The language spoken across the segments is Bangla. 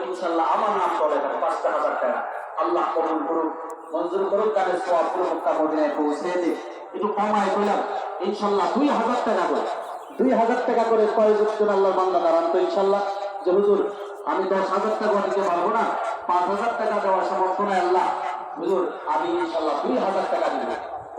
ইনশাল্লাহ আমার হাজার টাকা। দুই হাজার টাকা করে, দুই হাজার টাকা করে কয়েকজন আল্লাহ বান্দা দাঁড়ান তো ইনশাল্লাহ যে হুজুর, আমি দশ হাজার টাকা দিতে পারব না, পাঁচ হাজার টাকা দেওয়ার সামর্থ্য নাই আল্লাহ। হুজুর, আমি ইনশাল্লাহ দুই হাজার টাকা দিব।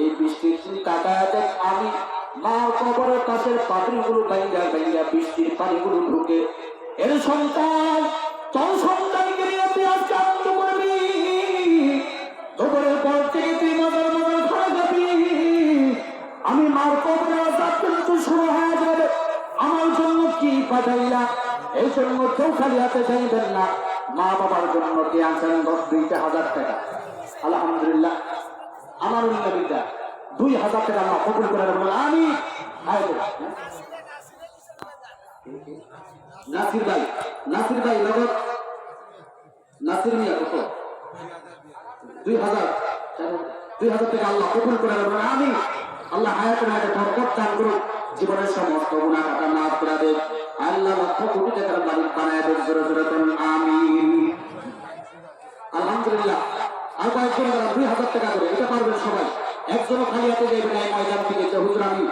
এই বৃষ্টির কাটায় দেখ আমি মা কবরের কাছের পাখিগুলো বাইঙ্গা বাইঙ্গা বৃষ্টির পানিগুলো ঢুকে। এর সন্তান, তোর সন্তানকে নিয়ে আজকে করবি। পর থেকে তুই মজার মজার যাবি আমি মার কবরে আজাদ কিন্তু শুরু হয়ে যাবে। আমার জন্য কি পাঠাইলা? এই জন্য কেউ খালি হাতে চাইবেন না। মা বাবার জন্য কে আনছেন দশ দুইটা হাজার টাকা? আলহামদুলিল্লাহ। আমার নবীটা দুই হাজার টাকা মা কবুল করে বলে আমি নাসির ভাই নাসির ভাই নগদ। নাসির মিয়া, কত? দুই হাজার। দুই হাজার টাকা আল্লাহ কবুল করে আমি আল্লাহ হায়াতের হায়াতে বরকত দান করুন জীবনের সমস্ত গুণা কাটা দেব। আল্লাহ লক্ষ কোটি টাকার মালিক বানায় দেব। জোরে জোরে আলহামদুলিল্লাহ। আর কয়েকজন দুই হাজার টাকা করে এটা পারবেন সবাই। একজনও খালি হাতে যাইবেন এই ময়দান থেকে হুজুর আমি